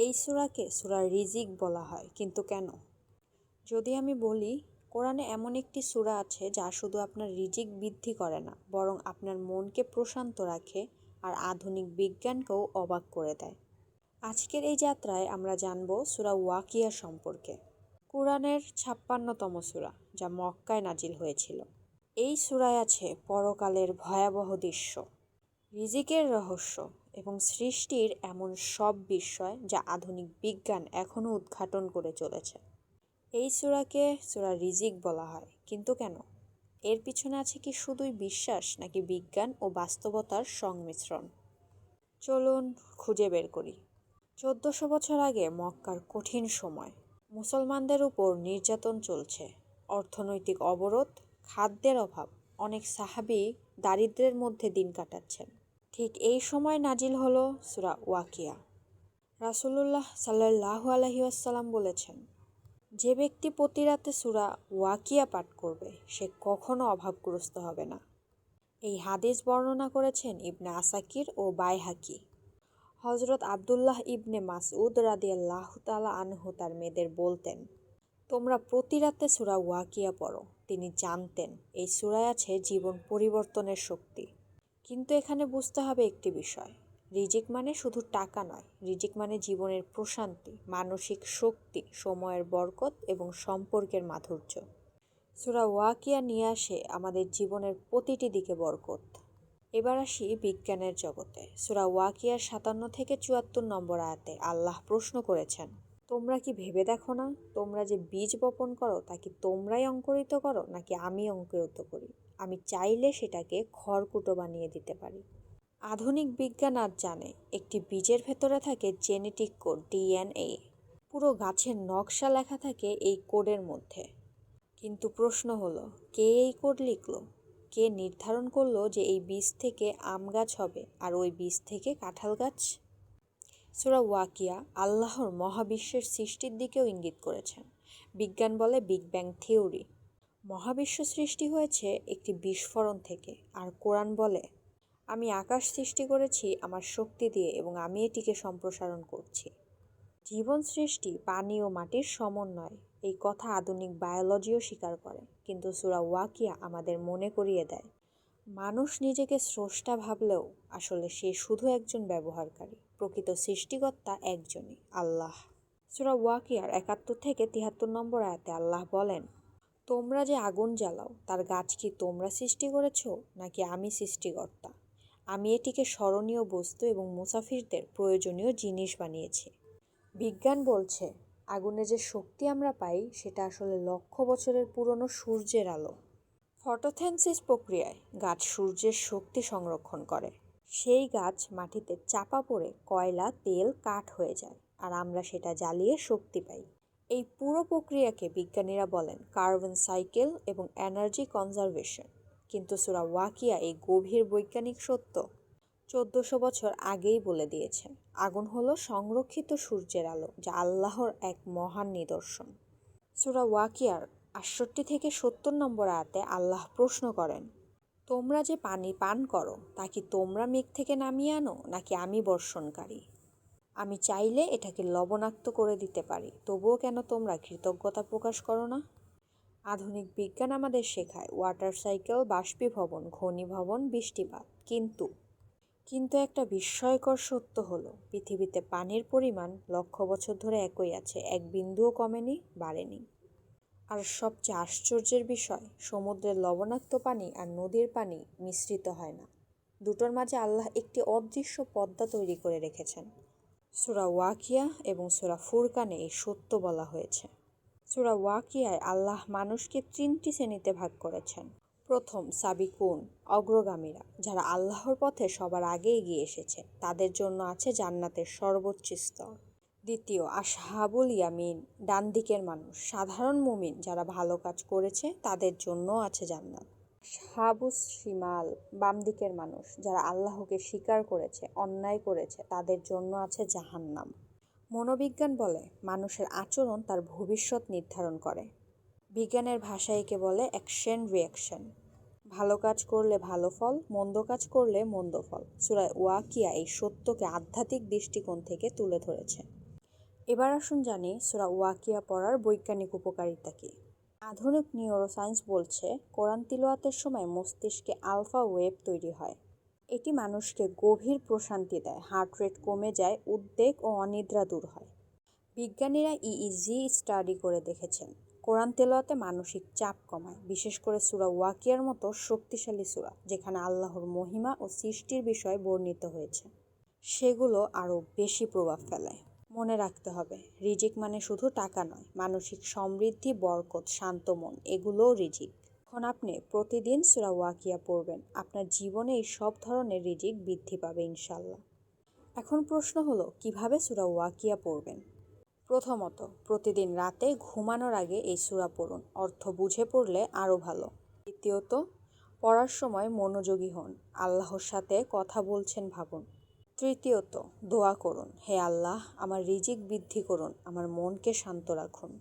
এই সূরাকে সূরা রিজিক বলা হয়। কিন্তু কেন? যদি আমি বলি, কোরআনে এমন একটি সূরা আছে যা শুধু আপনার রিজিক বৃদ্ধি করে না, বরং আপনার মনকে প্রশান্ত রাখে আর আধুনিক বিজ্ঞানকেও অবাক করে দেয়। আজকের এই যাত্রায় আমরা জানব সুরা ওয়াকিয়া সম্পর্কে। কোরআনের ছাপ্পান্নতম সূরা, যা মক্কায় নাজিল হয়েছিল। এই সূরায় আছে পরকালের ভয়াবহ দৃশ্য। রিজিকের রহস্য এবং সৃষ্টির এমন সব বিষয় যা আধুনিক বিজ্ঞান এখনও উদ্ঘাটন করে চলেছে। এই সূরাকে সূরা রিজিক বলা হয়, কিন্তু কেন? এর পিছনে আছে কি শুধুই বিশ্বাস নাকি বিজ্ঞান ও বাস্তবতার সংমিশ্রণ? চলুন খুঁজে বের করি। চোদ্দশো বছর আগে মক্কার কঠিন সময়, মুসলমানদের উপর নির্যাতন চলছে। অর্থনৈতিক অবরোধ, খাদ্যের অভাব, অনেক সাহাবি দারিদ্র্যের মধ্যে দিন কাটাচ্ছেন। ঠিক এই সময় নাজিল হলো সুরা ওয়াকিয়া। রাসূলুল্লাহ সাল্লাল্লাহু আলাইহি ওয়াসাল্লাম বলেছেন, যে ব্যক্তি প্রতি রাতে সুরা ওয়াকিয়া পাঠ করবে, সে কখনো অভাবগ্রস্ত হবে না। এই হাদিস বর্ণনা করেছেন ইবনে আসাকির ও বাইহাকি। হজরত আবদুল্লাহ ইবনে মাসউদ রাদিয়াল্লাহ তালা আনহু তার মেয়েদের বলতেন, তোমরা প্রতি রাতে সুরা ওয়াকিয়া পড়ো। তিনি জানতেন, এই সুরায় আছে জীবন পরিবর্তনের শক্তি। কিন্তু এখানে বুঝতে হবে একটি বিষয়। রিজিক মানে শুধু টাকা নয়, রিজিক মানে জীবনের প্রশান্তি, মানসিক শক্তি, সময়ের বরকত এবং সম্পর্কের মাধুর্য। সুরা ওয়াকিয়া নিয়ে আসে আমাদের জীবনের প্রতিটি দিকে বরকত। এবার আসি বিজ্ঞানের জগতে। সুরা ওয়াকিয়ার সাতান্ন থেকে চুয়াত্তর নম্বর আয়াতে আল্লাহ প্রশ্ন করেছেন, তোমরা কি ভেবে দেখো না? তোমরা যে বীজ বপন করো তা কি তোমরাই অঙ্কুরিত করো নাকি আমি অঙ্কুরিত করি? আমি চাইলে সেটাকে খড়কুটো বানিয়ে দিতে পারি। আধুনিক বিজ্ঞান আজ জানে, একটি বীজের ভেতরে থাকে জেনেটিক কোড, ডিএনএ। পুরো গাছের নকশা লেখা থাকে এই কোডের মধ্যে। কিন্তু প্রশ্ন হলো, কে এই কোড লিখল? কে নির্ধারণ করল যে এই বীজ থেকে আম গাছ হবে আর ওই বীজ থেকে কাঁঠাল গাছ? সুরা ওয়াকিয়া আল্লাহর মহাবিশ্বের সৃষ্টির দিকেও ইঙ্গিত করেছেন। বিজ্ঞান বলে বিগ ব্যাং থিওরি। মহাবিশ্ব সৃষ্টি হয়েছে একটি বিস্ফোরণ থেকে, আর কোরআন বলে, আমি আকাশ সৃষ্টি করেছি আমার শক্তি দিয়ে এবং আমি এটিকে সম্প্রসারণ করছি। জীবন সৃষ্টি পানি ও মাটির সমন্বয়, এই কথা আধুনিক বায়োলজিও স্বীকার করে, কিন্তু সুরা ওয়াকিয়া আমাদের মনে করিয়ে দেয়, মানুষ নিজেকে স্রষ্টা ভাবলেও আসলে সে শুধু একজন ব্যবহারকারী, প্রকৃত সৃষ্টিকর্তা একজনই, আল্লাহ। সুরা ওয়াকিয়ার একাত্তর থেকে তিয়াত্তর নম্বর আয়াতে আল্লাহ বলেন তোমরা যে আগুন জ্বালাও, তার গাছ কি তোমরা সৃষ্টি করেছ, নাকি আমি সৃষ্টিকর্তা? আমি এটিকে স্মরণীয় বস্তু এবং মুসাফিরদের প্রয়োজনীয় জিনিস বানিয়েছি। বিজ্ঞান বলছে, আগুনে যে শক্তি আমরা পাই, সেটা আসলে লক্ষ বছরের পুরনো সূর্যের আলো। ফটোথেন্সিস প্রক্রিয়ায় গাছ সূর্যের শক্তি সংরক্ষণ করে। সেই গাছ মাটিতে চাপা পড়ে কয়লা, তেল, কাঠ হয়ে যায়, আর আমরা সেটা জ্বালিয়ে শক্তি পাই। এই পুরো প্রক্রিয়াকে বিজ্ঞানীরা বলেন কার্বন সাইকেল এবং এনার্জি কনজারভেশন। কিন্তু সুরা ওয়াকিয়া এই গভীর বৈজ্ঞানিক সত্য চোদ্দশো বছর আগেই বলে দিয়েছে। আগুন হলো সংরক্ষিত সূর্যের আলো, যা আল্লাহর এক মহান নিদর্শন। সুরা ওয়াকিয়ার আটষট্টি থেকে সত্তর নম্বর আয়াতে আল্লাহ প্রশ্ন করেন, তোমরা যে পানি পান করো, তা কি তোমরা মেঘ থেকে নামিয়ে আনো, নাকি আমি বর্ষণকারী? আমি চাইলে এটাকে লবণাক্ত করে দিতে পারি। তবুও কেন তোমরা কৃতজ্ঞতা প্রকাশ করো না? আধুনিক বিজ্ঞান আমাদের শেখায়, ওয়াটার সাইকেল, বাষ্পীভবন, ঘনীভবন, বৃষ্টিপাত। কিন্তু কিন্তু একটা বিস্ময়কর সত্য হলো, পৃথিবীতে পানির পরিমাণ লক্ষ বছর ধরে একই আছে, এক বিন্দুও কমেনি, বাড়েনি। আর সবচেয়ে আশ্চর্যের বিষয়, সমুদ্রের লবণাক্ত পানি আর নদীর পানি মিশ্রিত হয় না। দুটোর মাঝে আল্লাহ একটি অদৃশ্য পদ্মা তৈরি করে রেখেছেন। সুরা ওয়াকিয়া এবং সুরা ফুরকানে এই সত্য বলা হয়েছে। সুরা ওয়াকিয়ায় আল্লাহ মানুষকে তিনটি শ্রেণীতে ভাগ করেছেন। প্রথম, সাবিকুন, অগ্রগামীরা, যারা আল্লাহর পথে সবার আগে এগিয়ে এসেছে, তাদের জন্য আছে জান্নাতের সর্বোচ্চ স্তর। দ্বিতীয় আশহাবুল ইয়ামিন ডান দিকের মানুষ, সাধারণ মুমিন যারা ভালো কাজ করেছে, তাদের জন্য আছে জান্নাত। সাবুস শিমাল বাম দিকের মানুষ, যারা আল্লাহকে স্বীকার করেছে, অন্যায় করেছে, তাদের জন্য আছে জাহান্নাম। মনোবিজ্ঞান বলে, মানুষের আচরণ তার ভবিষ্যৎ নির্ধারণ করে। বিজ্ঞানের ভাষায় একে বলে অ্যাকশন রিয়াকশন ভালো কাজ করলে ভালো ফল, মন্দ কাজ করলে মন্দ ফল। সুরায় ওয়াকিয়া এই সত্যকে আধ্যাত্মিক দৃষ্টিকোণ থেকে তুলে ধরেছে। এবার আসুন জানি, সুরা ওয়াকিয়া পড়ার বৈজ্ঞানিক উপকারিতা কী? আধুনিক নিউরোসায়েন্স বলছে কোরআন তিলোয়াতের সময় মস্তিষ্কে আলফা ওয়েভ তৈরি হয়। এটি মানুষকে গভীর প্রশান্তি দেয় হার্ট রেট কমে যায়, উদ্বেগ ও অনিদ্রা দূর হয়। বিজ্ঞানীরা ইইজি স্টাডি করে দেখেছেন। কোরআন তেলোয়াতে মানসিক চাপ কমায়, বিশেষ করে সুরা ওয়াকিয়ার মতো শক্তিশালী সুরা, যেখানে আল্লাহর মহিমা ও সৃষ্টির বিষয় বর্ণিত হয়েছে। সেগুলো আরও বেশি প্রভাব ফেলায় মনে রাখতে হবে। রিজিক মানে শুধু টাকা নয়, মানসিক সমৃদ্ধি, বরকত, শান্ত মন, এগুলোও রিজিক। এখন আপনি প্রতিদিন সুরা ওয়াকিয়া পড়বেন। আপনার জীবনে এই সব ধরনের রিজিক বৃদ্ধি পাবে ইনশাল্লাহ এখন প্রশ্ন হলো, কীভাবে সুরা ওয়াকিয়া পড়বেন? প্রথমত, প্রতিদিন রাতে ঘুমানোর আগে এই সুরা পড়ুন। অর্থ বুঝে পড়লে আরও ভালো। দ্বিতীয়ত, পড়ার সময় মনোযোগী হন। আল্লাহর সাথে কথা বলছেন, ভাবুন। তৃতীয়ত, দোয়া করুন, হে আল্লাহ, আমার রিজিক বৃদ্ধি করুন, আমার মনকে শান্ত রাখুন।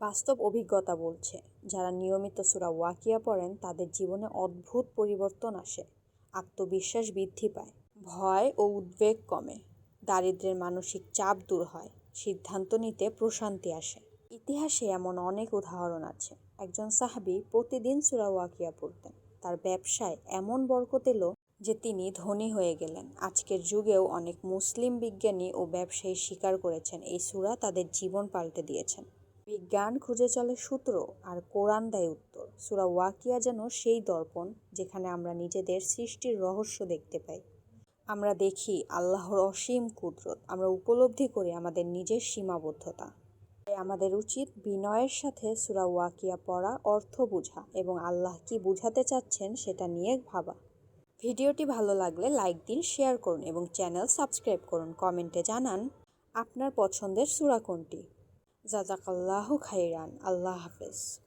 বাস্তব অভিজ্ঞতা বলছে, যারা নিয়মিত সুরা ওয়াকিয়া পড়েন, তাদের জীবনে অদ্ভুত পরিবর্তন আসে, আত্মবিশ্বাস বৃদ্ধি পায়, ভয় ও উদ্বেগ কমে দারিদ্র্যের মানসিক চাপ দূর হয়, সিদ্ধান্ত নিতে প্রশান্তি আসে। ইতিহাসে এমন অনেক উদাহরণ আছে, একজন সাহাবি প্রতিদিন সুরা ওয়াকিয়া পড়তেন, তার ব্যবসায় এমন বরকত এলো যে তিনি ধনী হয়ে গেলেন। আজকের যুগেও অনেক মুসলিম বিজ্ঞানী ও ব্যবসায়ী স্বীকার করেছেন, এই সুরা তাদের জীবন পাল্টে দিয়েছেন। বিজ্ঞান খুঁজে চলে সূত্র আর কোরআন দেয় উত্তর। সুরা ওয়াকিয়া যেন সেই দর্পণ যেখানে আমরা নিজেদের সৃষ্টির রহস্য দেখতে পাই। আমরা দেখি আল্লাহর অসীম কুদরত। আমরা উপলব্ধি করি আমাদের নিজের সীমাবদ্ধতা। তাই আমাদের উচিত বিনয়ের সাথে সুরা ওয়াকিয়া পড়া, অর্থ বোঝা এবং আল্লাহ কি বুঝাতে চাচ্ছেন সেটা নিয়ে ভাবা। ভিডিওটি ভালো লাগলে লাইক দিন, শেয়ার করুন এবং চ্যানেল সাবস্ক্রাইব করুন। কমেন্টে জানান আপনার পছন্দের সুরা কোনটি। জাজাকাল্লাহ খাইরান। আল্লাহ হাফেজ।